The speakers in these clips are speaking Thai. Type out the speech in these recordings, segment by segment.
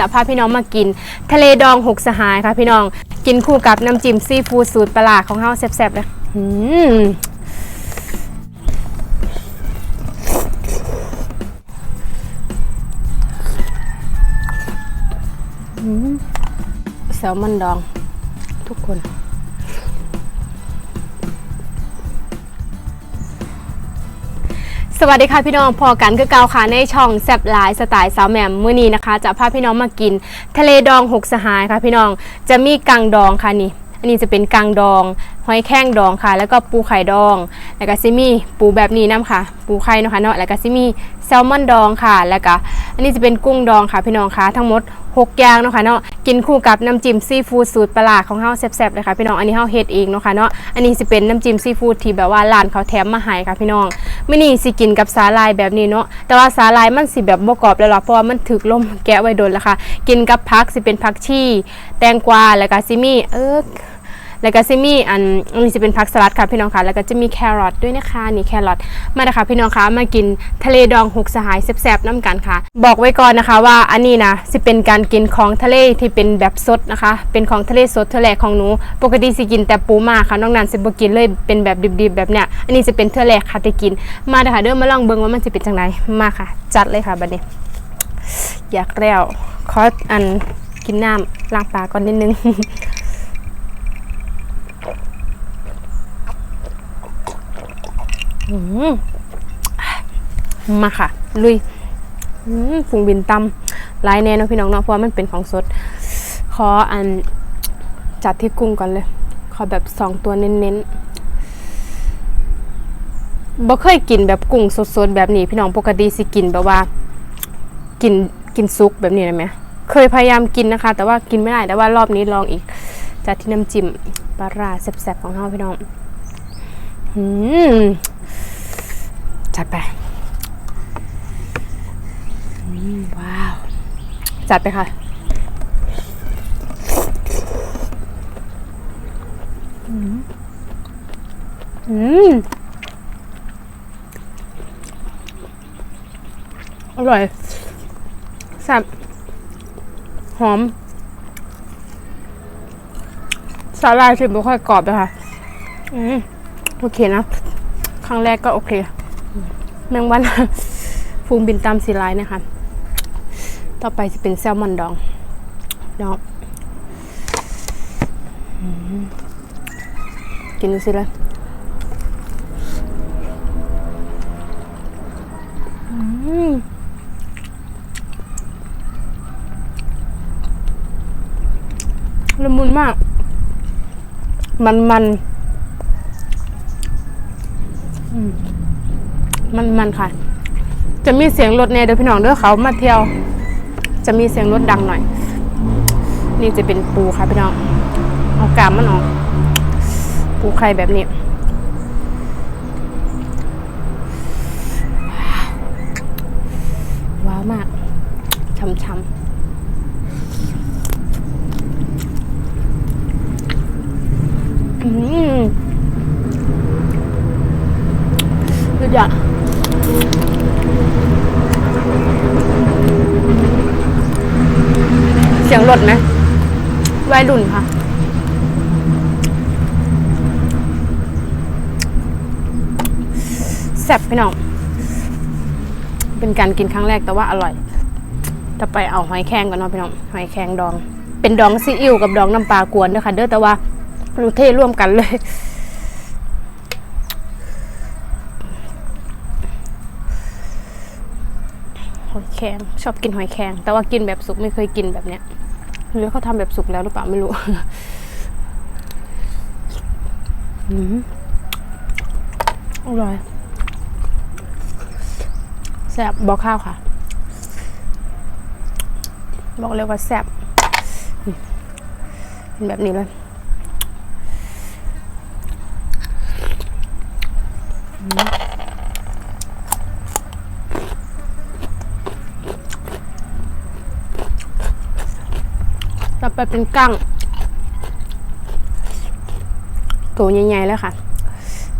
จะพาพี่น้องมากิน ทะเลดองหกสหายค่ะพี่น้องกินคู่กับน้ำจิ้มซีฟู้ดสูตรประหลาของเฮาแซ่บๆเลยอืมแซลมอนดอง ทุกคน สวัสดีค่ะพี่น้องพอกันคือเกาค่ะในช่องแซบหลายสไตล์สาวแหม่มมื้อนี้นะคะ จะพาพี่น้องมากิน ทะเลดองหกสหายค่ะพี่น้องจะมีกังดองค่ะนี่ อันนี้จะเป็นกังดองหอยแข้งดองค่ะ แล้วก็ปูไข่ดอง แล้วก็ซิมี่ปูแบบนี้น้ำค่ะ ปูไข่เนาะค่ะเนาะแล้วก็ซิมี่แซลมอนดองค่ะ แล้วก็อันนี้จะเป็นกุ้งดองค่ะพี่น้องค่ะทั้งหมด 6 อย่างเนาะค่ะเนาะกินคู่กับน้ำจิ้มซีฟู้ดสูตรประหลาของเฮาแซ่บๆเลยค่ะพี่น้องอันนี้เฮาเฮ็ดเองเนาะค่ะเนาะอันนี้สิเป็นน้ำจิ้มซีฟู้ดที่แบบว่าร้านเขาแถมมาให้ค่ะพี่น้องมื้อนี้สิกินกับสาลายแบบนี้เนาะแต่ว่าสาลายมันสิแบบบ่กรอบแล้วล่ะเพราะว่ามันถึกลมแกะไว้โดนแล้วค่ะ กินกับผักสิเป็นผักชี แตงกวาแล้วก็ซิมีเออ แล้วก็จะมีอันอันนี้จะเป็นผักสลัดค่ะพี่น้องค่ะแล้วก็จะมีแครอทด้วยนะคะนี่แครอทมาเลยค่ะพี่น้องคะมากินทะเลดองหกสหายแซ่บๆน้ำกันค่ะ บอกไว้ก่อนนะคะว่าอันนี้นะจะเป็นการกินของทะเลที่เป็นแบบสดนะคะ เป็นของทะเลสดทอแรกของหนู ปกติสิกินแต่ปูมาค่ะน้องนันสิบกินเลยเป็นแบบดิบๆแบบเนี้ยอันนี้จะเป็นทอแรกค่ะที่กิน มาเลยค่ะเดี๋ยวมาลองเบิ่งว่ามันจะเป็นจังไงมาค่ะ จัดเลยค่ะบัดนี้ อยากแล้วขออันกินน้ำล้างปากก่อนนิดนึง มมาค่ะ ลุยอืมฝูงบินตำลายแน่นะพี่น้องเนาะเพราะว่ามันเป็นของสด ขออันจัดที่กุ้งก่อนเลย ขอแบบสองตัวเน้นๆบ่เคยกินแบบกุ้งสดๆแบบนี้พี่น้องปกติสิกินแบบว่า กินกินซุกแบบนี้ได้ไหมเคยพยายามกินนะคะ แต่ว่ากินไม่ได้แต่ว่ารอบนี้ลองอีกจัดที่น้ำจิ้มปลาร้าแซ่บๆของเราพี่น้องอืม จัดไปอืมว้าว จัดไปค่ะอืมอืมอร่อยแซ่บหอม สาลายที่ไม่ค่อยกรอบเลยค่ะอืม โอเคนะ ครั้งแรกก็โอเค แมงวันฟูงบินตามสีลายนะคะ ต่อไปจะเป็นแซลมอนดองเนาะอืมกินดูสิเลยละมุนมาก มันมันๆมั มันมันค่ะ จะมีเสียงรถเนเดี๋ยวพี่น้องเด้อเขามาเที่ยว จะมีเสียงรถดังหน่อย นี่จะเป็นปูค่ะพี่น้องเอากามมันออกปูไข่แบบนี้ว้าวมากช้ำๆอืม สุดยอดเสไหมวัยรุ่นค่ะ แซ่บพี่น้อง เป็นการกินครั้งแรกแต่ว่าอร่อยต่อไปเอาหอยแครงก่อนเนาะพี่น้อง หอยแครงดอง เป็นดองซีอิ๊วกับดองน้ำปลากวนด้อค่ะ เด้อแต่ว่าลูเทร่วมกันเลยหอยแครงชอบกินหอยแครงแต่ว่ากินแบบสุกไม่เคยกินแบบเนี้ย หรือเขาทำแบบสุกแล้วหรือเปล่าไม่รู้อร่อยแซ่บบอกข้าวค่ะ บอกเลยว่าแซ่บเป็นแบบนี้เลย ต่อ ไปเป็นกั้งตัวใหญ่ๆแล้วค่ะ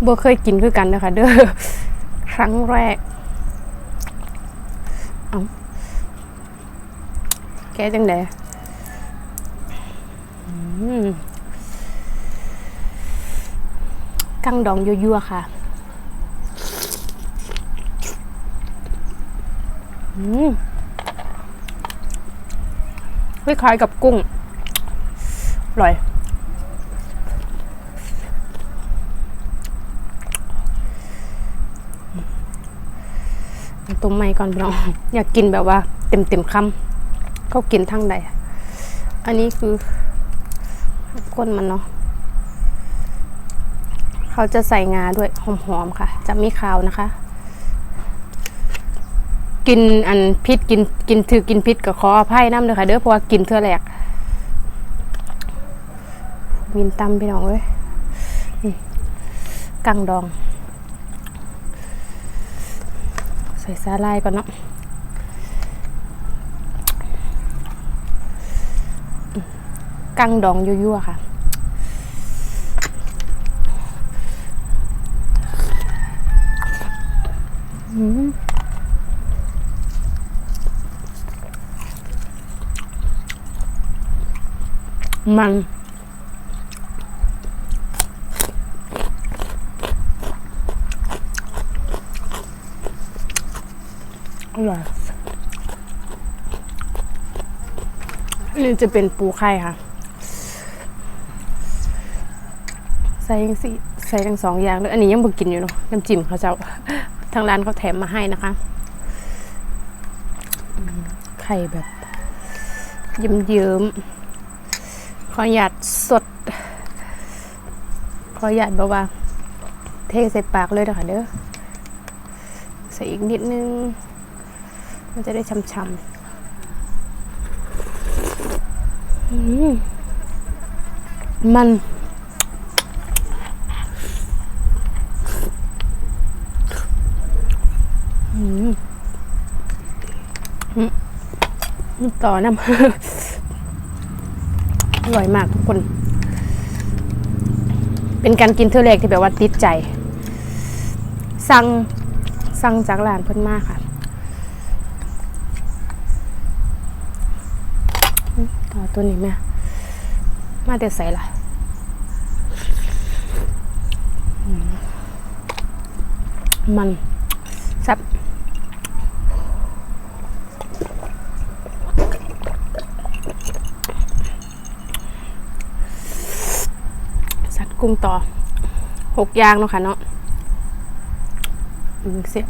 บัวเคยกินคือกันนะคะเด้อครั้งแรก เอาแกะจังไดอืมกั้งดองยั่วๆค่ะ อืมคล้ายๆกับกุ้ง อร่อยต้มไม่ก่อนพี่น้อง อยากกินแบบว่า เต็มเต็มคำเขากินทั้งใด อันนี้คือก้นมันเนาะเขาจะใส่งาด้วยหอมๆค่ะ จะไม่คาวนะคะ กินอันพิษกินกินถือกินพิษกับขออภัยน้ำเลยค่ะ เด้อเพราะว่ากินเท่าแหลก มินตำพี่น้องเว้ยกังดอง ใส่ซาลายก่อนเนาะกังดองยั่วๆค่ะอืมมัน อร่อยนี่ จะเป็นปูไข่ค่ะ ใส่ยังสิใส่ทั้งสองอย่างเลยอันนี้ยังบ่กินอยู่เนาะน้ำจิ้มเขาจะทางร้านเขาแถมมาให้นะคะ ไข่แบบเยิ้มๆขอหยาดสด ขอหยาดแบบว่าเทใส่ปากเลยนะคะเด้อใส่อีกนิดนึง มันจะได้ช่ำๆอื มันอืมอืมนี่ต่อน้ำอร่อยมากทุกคน เป็นการกินเท่าแรกที่แบบว่าติดใจ สั่งสั่งจากร้านเพิ่นมากค่ะ ตัวนี้แม่มาแต่ใส่ละมันซ่บสัตว์กุ้งต่อหกอย่างเนาะค่ะเนาะเสีย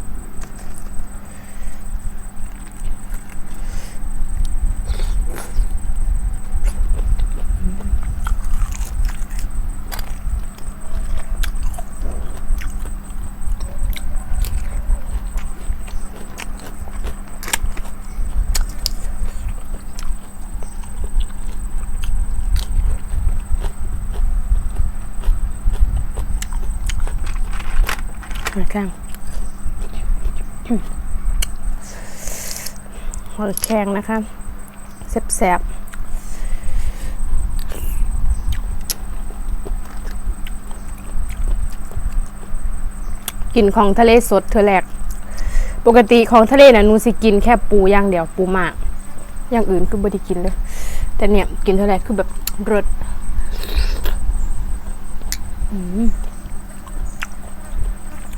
หอยแข้งนะคะแซ่บๆกินของทะเลสดเธอแหลก ปกติของทะเลน่ะนูสิกินแค่ปูอย่างเดียวปูหมาก อย่างอื่นคือบ่ได้กินเลย แต่เนี่ยกินเท่าไหรกคือแบบรสอืม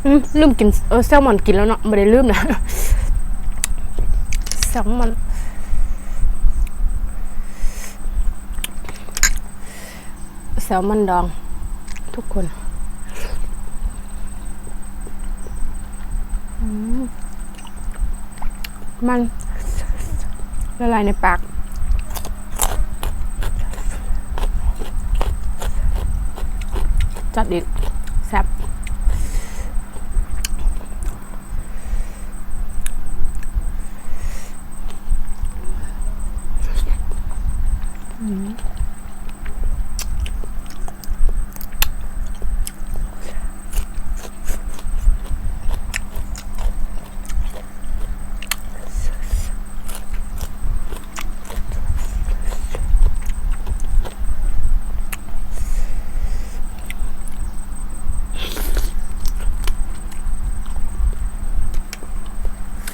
อืมลืมกินเออแซลมอนกินแล้วเนาะไม่ได้ลืมนะ แซลมอนแซลมอนดอง ทุกคนมมันละลายในปาก จัดอีกแซ่บ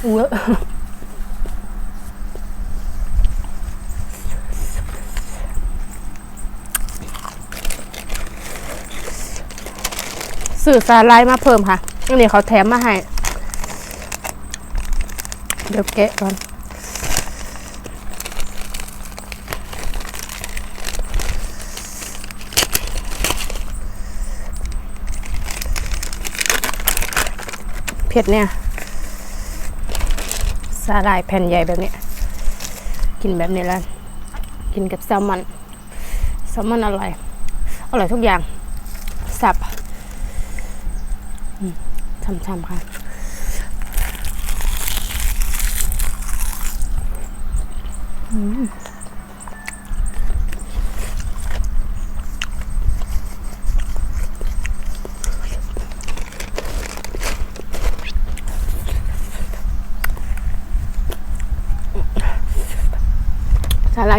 เวอสื่อสารไลน์มาเพิ่มค่ะ อันนี้เขาแถมมาให้ เดี๋ยวแกะก่อนเผ็ดเนี่ย สาหร่ายแผ่นใหญ่แบบนี้ กินแบบนี้แล้วกินกับแซลมอนแซลมอนอร่อย อร่อยทุกอย่างแซบช่ำๆค่ะอืม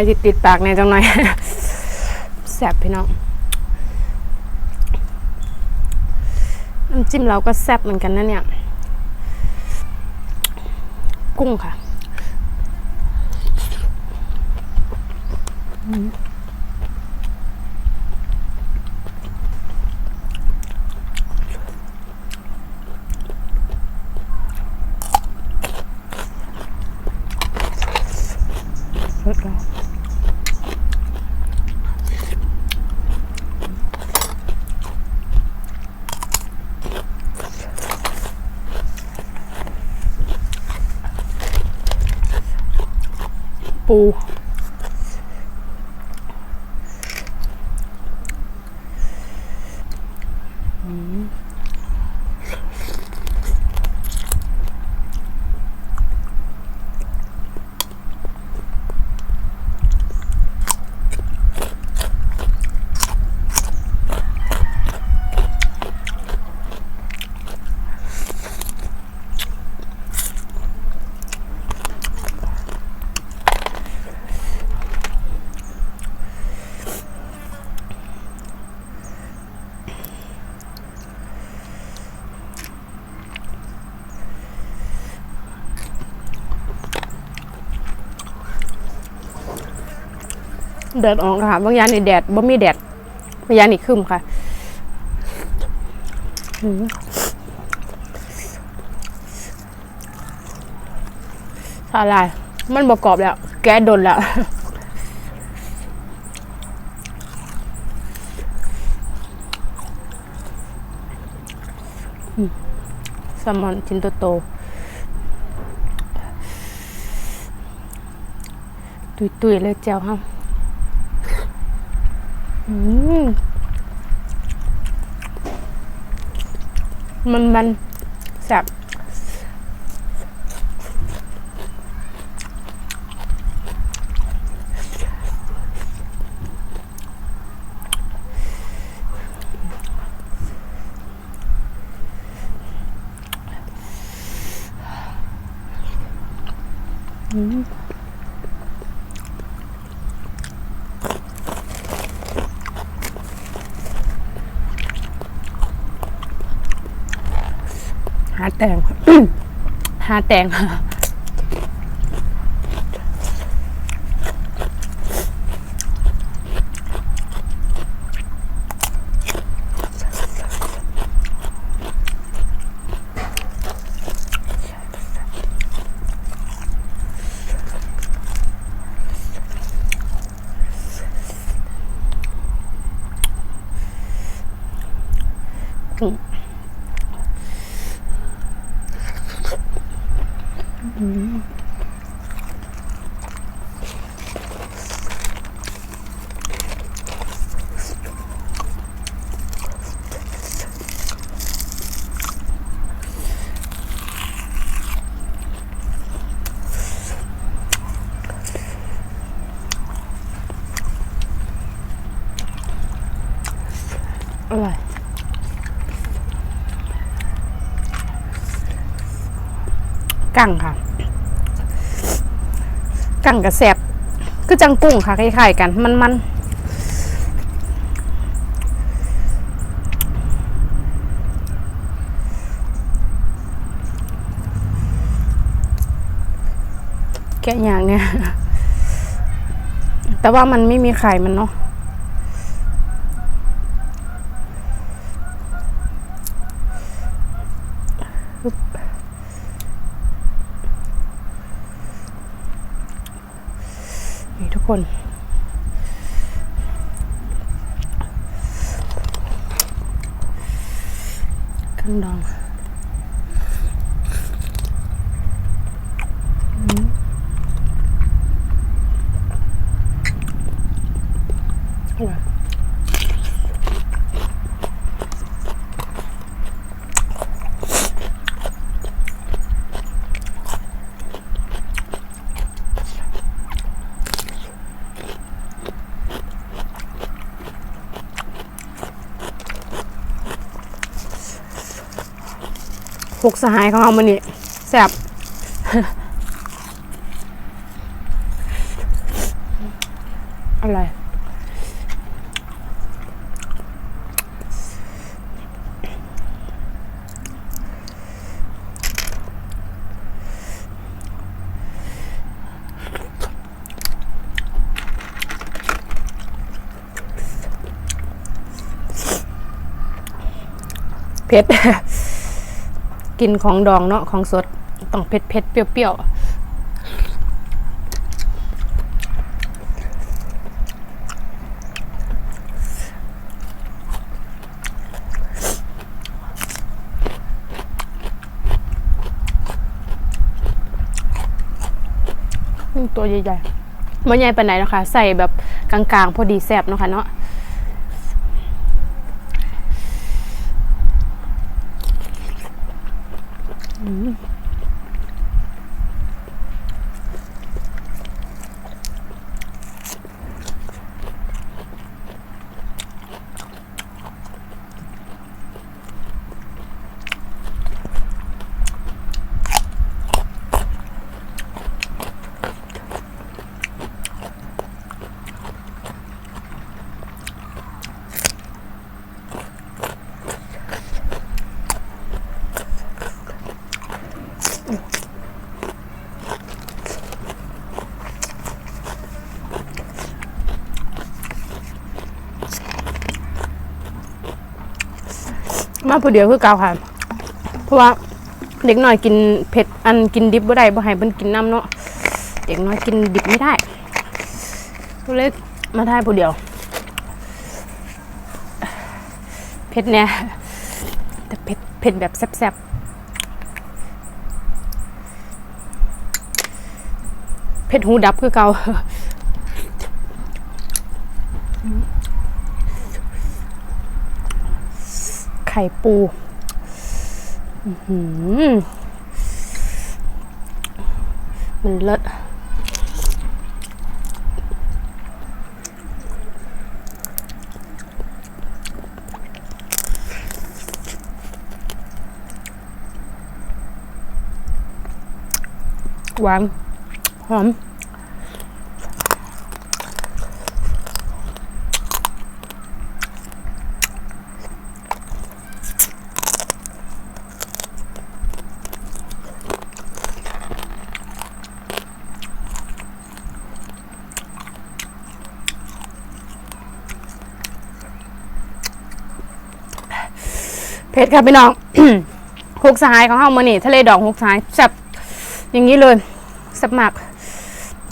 ายติดติดปากในจังหน่อยแซบพี่น้องน้ำจิ้มเราก็แซ่บเหมือนกันนะเนี่ย กุ้งค่ะอื แดดออกค่ะบางยานี่แดดบ่มีแดดบางยานี่คึมค่ะอืมสาลาย มันบกกอบแล้ว แก๊สโดนแล้วอืมแซลมอนชิ้นโตๆตุยๆเลยเจ้าค่ะอื มันมันแซ่บอืม หาแตงหาแตงอย กั้งค่ะกั้งกับแสบคือจังกุ้งค่ะคล้ายๆกัน มันมันแกะอย่างเนี่ย แต่ว่ามันไม่มีไข่มันเนาะ นี่ทุกคนกังดองอืมอร่อย พวกสหายของเรามันนี่แซ่บอะไรเผ็ด กินของดองเนาะของสดต้องเผ็ดเผ็ดเปรี้ยวๆอืมตัวใหญ่ๆไม่ใหญ่ปไหนนะคะ ใส่แบบกลางๆ พอดีแซ่บเนาะค่ะเนาะ มาผู้เดียวคือเก่าค่ะ เพราะว่าเด็กน้อยกินเผ็ดอันกินดิบบ่ได้บ่ให้เพิ่นกินน้ำเนาะเด็กน้อยกินดิบไม่ได้ก็เลยมาทายผู้เดียวเผ็ดเนี่ยแต่เผ็ดเผ็ดแบบแซ่บๆเผ็ดหูดับคือเก่า ไข่ปูมันเลิศหวานหอม เผ็ดค่ะพี่น้องหกสหายของเฮามื้อนี้ทะเลดองหกสหายแซ่บอย่างนี้เลยแซ่บมาก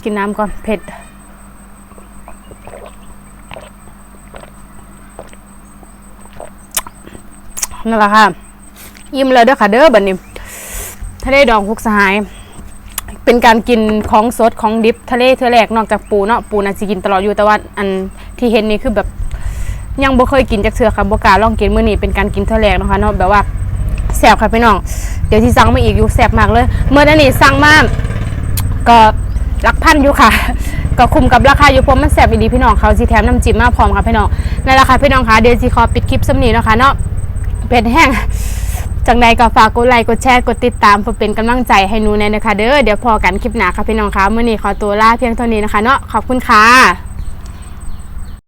กินน้ำก่อนเผ็ดนั่นแหละค่ะ ยิ้มเลยเด้อค่ะเด้อบัดนี้ทะเลดองหกสหาย เป็นการกินของสดของดิบทะเลเทือแรกนอกจากปูเนาะปูน่าสิกินตลอดอยู่แต่ว่าอันที่เห็นนี่คือแบบ ยังบ่เคยกินจากเสือค่ะบ่กล้าลองกินมื้อนี้เป็นการกินเท่าแรกนะคะเนาะแบบว่าแซ่บค่ะพี่น้อง เดี๋ยวที่สั่งมาอีกอยู่แซ่บมากเลย เมื่อนั้นนี่สั่งมาก็หลักพันอยู่ค่ะ ก็คุ้มกับราคาอยู่เพราะมันแซ่บอีหลีพี่น้องเขาสิแถมน้ำจิ้มมาพร้อมค่ะพี่น้องนั่นแหละค่ะพี่น้องค่ะเดี๋ยวสิขอปิดคลิปสำนีนะคะเนาะเป็นแห้งจังใดก็ฝากกดไลค์กดแชร์กดติดตามเพื่อเป็นกำลังใจให้หนูแน่นะคะเด้อเดี๋ยวพอกันคลิปหน้าค่ะพี่น้องค่ะมื้อนี้ขอตัวลาเพียงเท่านี้นะคะเนาะขอบคุณค่ะ